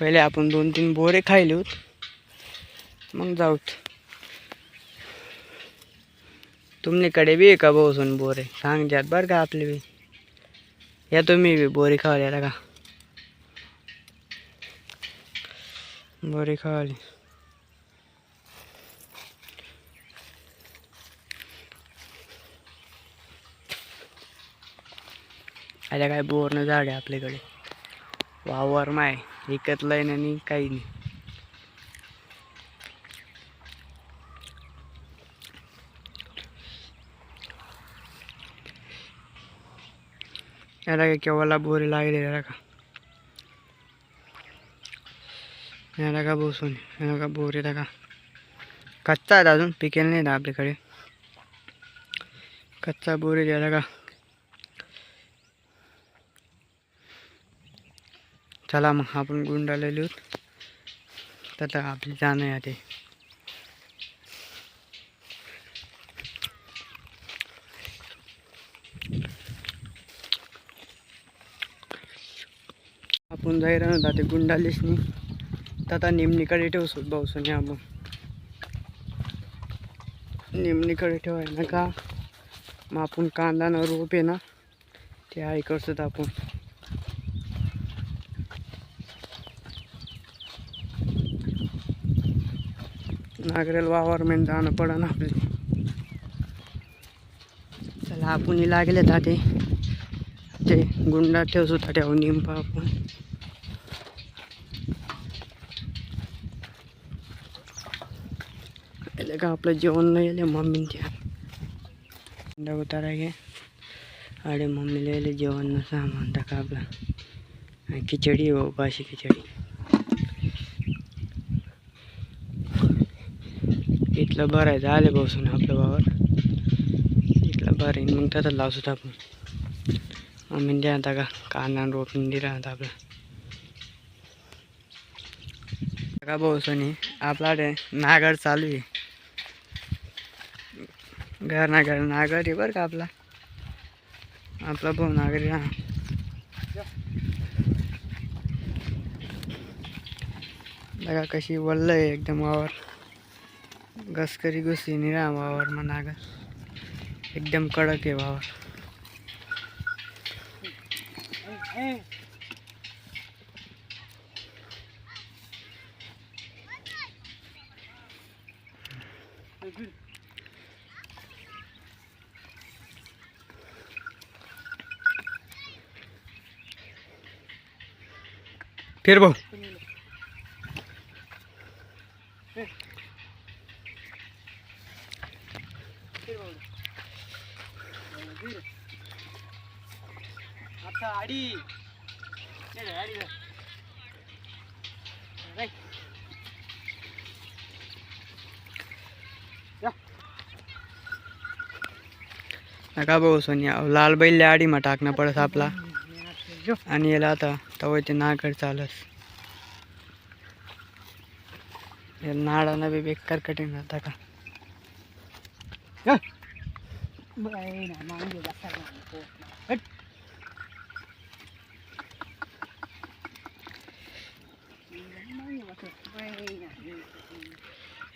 पहिले आपण दोन तीन बोरे खायले होत. मग जाऊत. तुमच्याकडे बी आहे का भाऊसून बोरे. सांग बरं का आपले बी. या तुम्ही बी बोरी खावायला का? बोरी खावाली आल्या काय बोरनं झाड आहे आपल्याकडे. वावर माय. विकतलंय आणि काही नाही. याला का केव्हाला बोरी लागले याला का? याला का बसून याला का बोरी का? कच्चा आहे अजून पिकेल नाही ना आपल्याकडे. कच्चा बोरी द्यायला का? चला मग आपण गुंडाला आहोत. तर आपली जाणं आहे ते आपण जाई राहणार ते गुंडालीस नाही आता निमणीकडे ठेवसो भाऊसून आपण. निमणीकडे ठेवाय ना का मग आपण कांदा ना रोप आहे ना ते आहे आपण. लागेल वावर मेन जाणं पडन आपले. चला आपण लागले ते ते गुंडा ठेवसो ताट्या निंपा आपण. का आपलं जेवण नाही आले मम्मी त्या गुंडा उतारा घे. अरे मम्मीला याले जेवण नसा म्हणता का आपला खिचडी हो बाशी खिचडी. इथलं बरं आहे झाले बसून आपलं वावर इथलं बरं आहे मग त्यात लावसोत आपण आम्ही द्या आता का कांदा रोपून दिला आता आपलं. का भाऊ आपला आपल्याकडे नागर चालू आहे. घर ना घर नागर आहे बरं का आपला. आपला भाऊ नागरी हा. बघा कशी वल्ल आहे एकदम वावर. घसकरी घुसी निरा वावर मग नागर एकदम कडक आहे वावर फिर भाऊ. आता आडी. नका भाऊ सोनिया लाल बैल आडीमा टाकणं पडस आपला. आणि याला आता तवय ते नागड चालस. या नाडानं बी बेकार कठीण राहता का?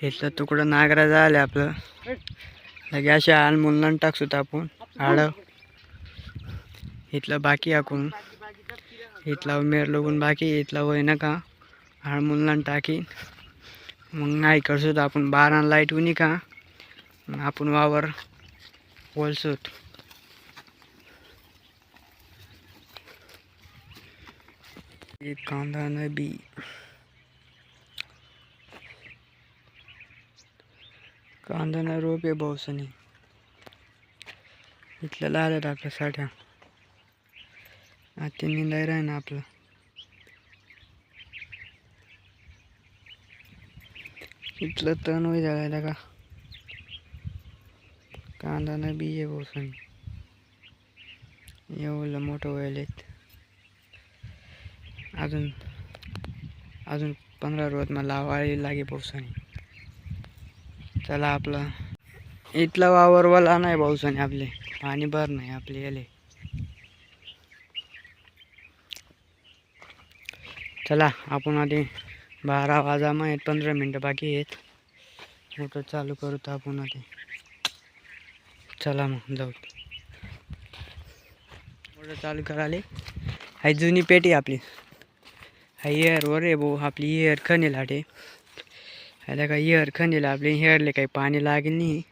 इथलं तुकडं नागरा आले आपलं. लगे अशा आण मुलांना टाकसोत आपण. आड इथलं बाकी आखून इथला मेर लगून बाकी इथला वय नका हाड मुलांना टाकीन. मग नाही करसोत आपण. बारा लाइट उनी का? आपण वावर वलसूट एक कांदा न बी कांदा न रोप आहे भाऊसनी इथल्या आलं आपल्या साठ्या. आता निंदाय राही ना आपलं. इथलं तण वय जायला का? कांदा बी आहे पावसाने एवढं मोठं आहेत अजून अजून पंधरा रोज मला वाळी लागे पावसाने चला आपला. इथला वावर वाला नाही पावसाने आपले. पाणी भर नाही आपले याले. चला आपण आधी बारा वाजा आहेत पंधरा मिनटं बाकी आहेत. मोटर चालू करू तर आपण आधी. चला मग जाऊ. मोटर चालू कराले हाय जुनी पेटी आपली. हा इयर वर आहे भाऊ. आपली इयर खणेल हाटे ह्याला काय इयर खणेल आपली. हेअरले काही पाणी लागेल नाही.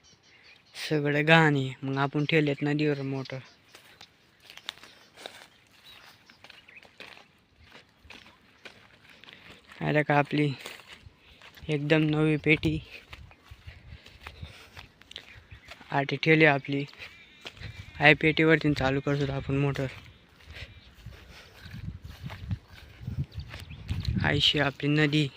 सगळं घाण आहे. मग आपण ठेवलेत नदीवर मोटर. ह्याला का आपली एकदम नवी पेटी. आटी ठेवली आपली. हाय पेटीवरती चालू करतो आपण मोटर. आयशी आपली नदी.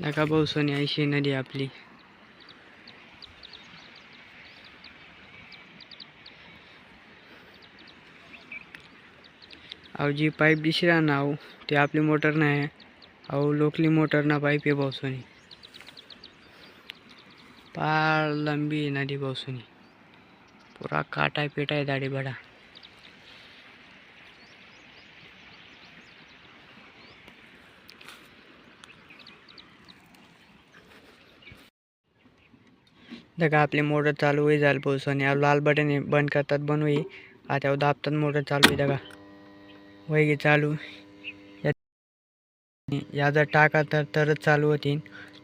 नका भाऊ सोनी आयशी नदी आपली. अहो जी पाईप दिसला ना अहो आपली मोटर नाही. अहो लोकली मोटर ना पाईप आहे भाऊसोनी पार लंबी आहे नदी भाऊसोनी पुरा काटा पेटा आहे दाढी बडा. आपली मोटर चालू होई जाल पोहोचून या लाल बटन बंद करतात बंद होई आता दाबतात मोटर चालू आहे दगा वय चालू. या- जर टाका तर तरच चालू होतील.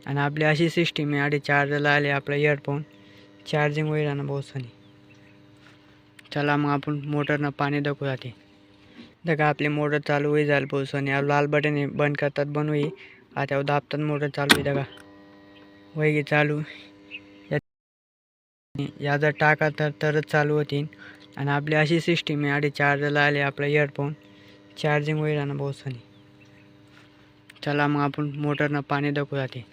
आणि आपली अशी सिस्टीम आहे आधी चार्जरला आले आपला इयरफोन चार्जिंग होईल ना पोहोचून चला मग आपण मोटरनं पाणी दाखवू जाते. दगा आपली मोटर चालू होई जाईल पोहोचून या लाल बटन आहे, बंद करतात बंद होई. आता दाबतात मोटर चालू आहे दगा वय चालू? या जर टाका तर तरच चालू होतील. आणि आपली अशी सिस्टीम आहे आधी चार्जरला आले आपला इयरफोन चार्जिंग होईल ना पोहोचून चला मग आपण मोटरनं पाणी दाखवू जाते.